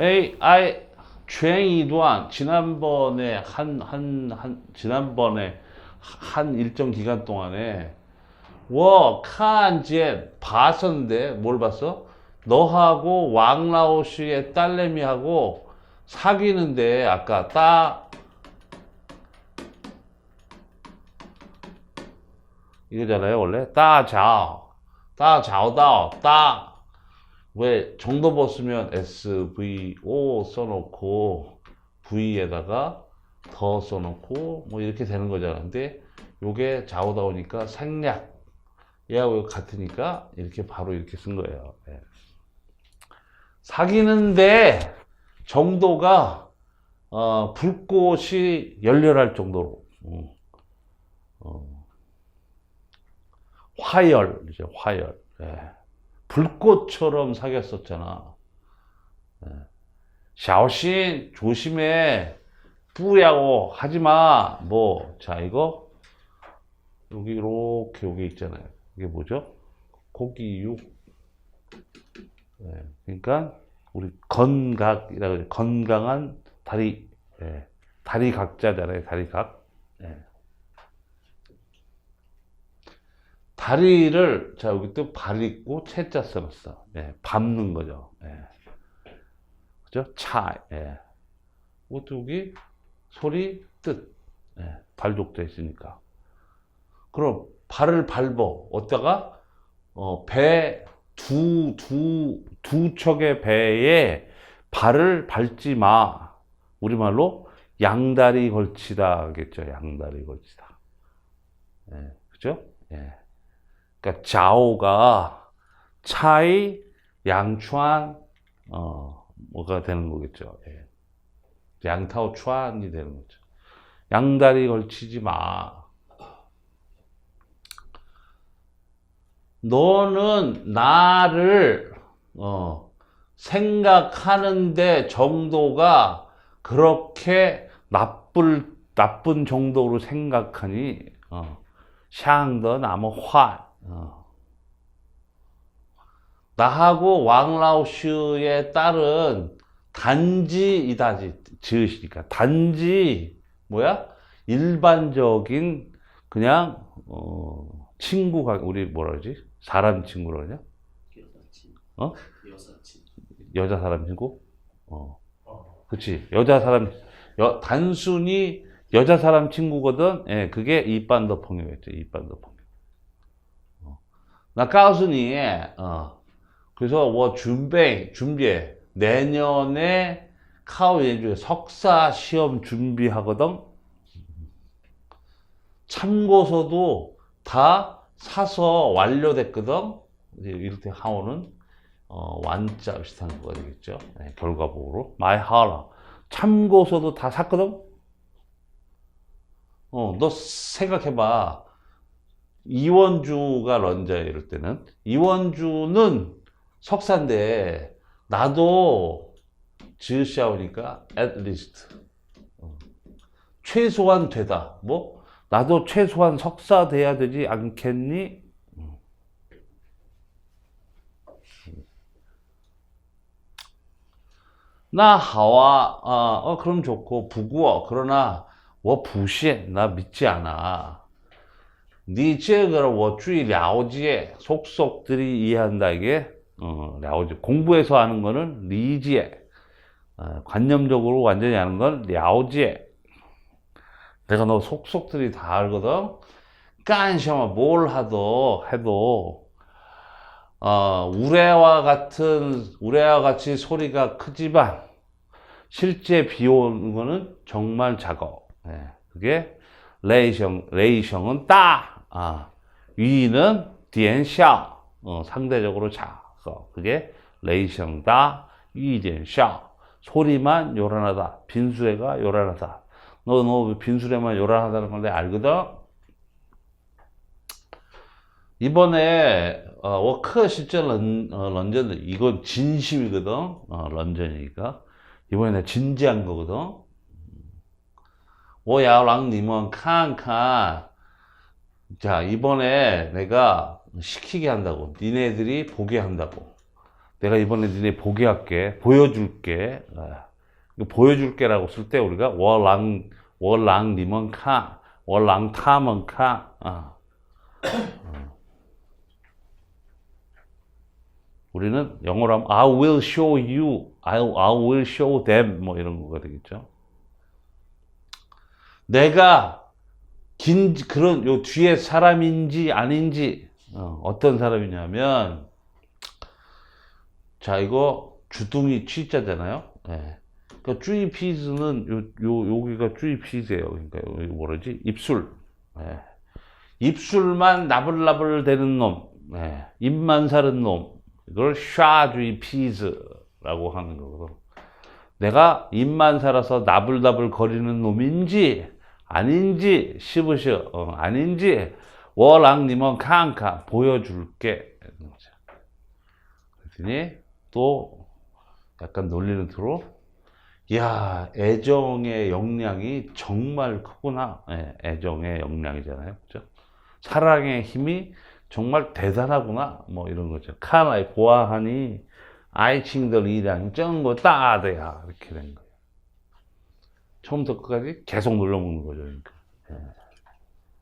AI 주행이 또한 지난번에 한, 한, 한, 지난번에 한 일정 기간 동안에 워, 칸지엔 봤었는데 뭘 봤어? 너하고 왕라오 씨의 딸내미하고 사귀는데 아까 따 이거잖아요 원래? 따자오. 따자오다오. 따 왜 정도보 쓰면 SVO 써놓고 V에다가 더 써놓고 뭐 이렇게 되는 거잖아 근데 요게 자오다오니까 생략 얘하고 같으니까 이렇게 바로 이렇게 쓴 거예요 예. 사귀는데 정도가 어, 불꽃이 열렬할 정도로 음. 어, 화열이죠 화열 예. 불꽃처럼 사귀었었잖아. 예. 샤오신 조심해. 뿌야고 하지마. 뭐 자 이거. 여기 이렇게 여기 있잖아요. 이게 뭐죠? 고기육. 예, 그러니까 우리 건각이라고. 건강한 다리. 예, 다리 각자잖아요 다리 각. 예. 다리를 자 여기 또발 있고 채자 써놨어 예, 밟는 거죠 예. 그죠 차 예. 여기 소리 뜻 예, 발족돼 있으니까 그럼 발을 밟어 어디다가 어, 배 두, 두, 두 척의 배에 발을 밟지 마. 우리말로 양다리 걸치다 하겠죠. 양다리 걸치다. 예, 그죠? 예. 그러니까 좌우가 차이, 양추안, 어, 뭐가 되는 거겠죠. 예. 양타오 추안이 되는 거죠. 양다리 걸치지 마. 너는 나를 어, 생각하는데 정도가 그렇게 나쁠 나쁜 정도로 생각하니 어, 샹더 나무 화 어. 나하고 왕라오슈의 딸은 단지 이다지 지으시니까 단지 뭐야? 일반적인 그냥 어, 친구가 우리 뭐라 그러지? 사람 친구라 그러냐. 어? 여자 사람 친구? 어. 어. 그치. 여자 사람 여, 단순히 여자 사람 친구거든. 예 그게 이반더 펑이겠죠. 이반더 펑 어. 나告诉你 어 그래서 我 준비 준비해 내년에 카오 예주에 석사 시험 준비하거든 참고서도 다 사서 완료됐거든 이제 이렇게 하오는 어, 완자 비슷한 거가 되겠죠. 네, 결과보고로. 마이 하라. 참고서도 다 샀거든? 어, 너 생각해봐. 이원주가 런저야 이럴 때는 이원주는 석사인데 나도 지으시아 오니까 at least. 어. 최소한 되다. 뭐? 나도 최소한 석사 돼야 되지 않겠니? 음. 나 하와 어, 어 그럼 좋고 부구어. 그러나 워 부시 나 믿지 않아. 니체그를 워추이 랴오지에 속속들이 이해한다기에 어, 랴오지. 공부해서 하는 거는 리지에 어, 관념적으로 완전히 하는 건 랴오지에. 내가 너 속속들이 다 알거든. 깐샤마 뭘 하도 해도 어, 우레와 같은 우레와 같이 소리가 크지만 실제 비 오는 거는 정말 작어 네, 예, 그게 레이션 레이션은 따! 아, 위는 디엔샤 어, 상대적으로 작어. 그게 레이션다 위디엔샤 소리만 요란하다. 빈수레가 요란하다. 너 너 빈수레만 요란하다는 건데 알거든. 이번에 어, 워크 실제 런, 어, 런전 이건 진심이거든 어, 런전이니까 이번에 내가 진지한 거거든 음. 오야랑 님은 칸칸 자 이번에 내가 시키게 한다고 니네들이 보게 한다고 내가 이번에 니네 보게 할게. 보여줄게. 아, 보여줄게라고 쓸 때 우리가 워랑, 워랑 니먼 카, 워랑 타먼 카. 우리는 영어로 하면 I will show you, I will show them 뭐 이런 거가 되겠죠. 내가 긴 그런 요 뒤에 사람인지 아닌지 어, 떤 사람이냐면 자 이거 주둥이 취자잖아요. 예. 그러니까 쭈이 피즈는 요, 요 여기가 쭈이 피즈예요. 그러니까 여기 뭐라지 입술. 예. 입술만 나불나불 되는 놈, 예. 입만 사는 nom 이걸 샤주이 피즈라고 하는 거거든. 내가 입만 살아서 나불나불 거리는 놈인지 아닌지 씹으셔. 어, 아닌지 워랑님은 칸카 보여줄게. 그랬더니 또 약간 놀리는 투로 야 애정의 역량이 정말 크구나. 예, 애정의 역량이잖아요. 그죠 사랑의 힘이 정말 대단하구나. 뭐 이런 거죠. 카나의 보아하니 아이칭들 이량 쩐거 따대야 이렇게 된 거예요 처음부터 끝까지 계속 눌러먹는 거죠. 그러니까. 예.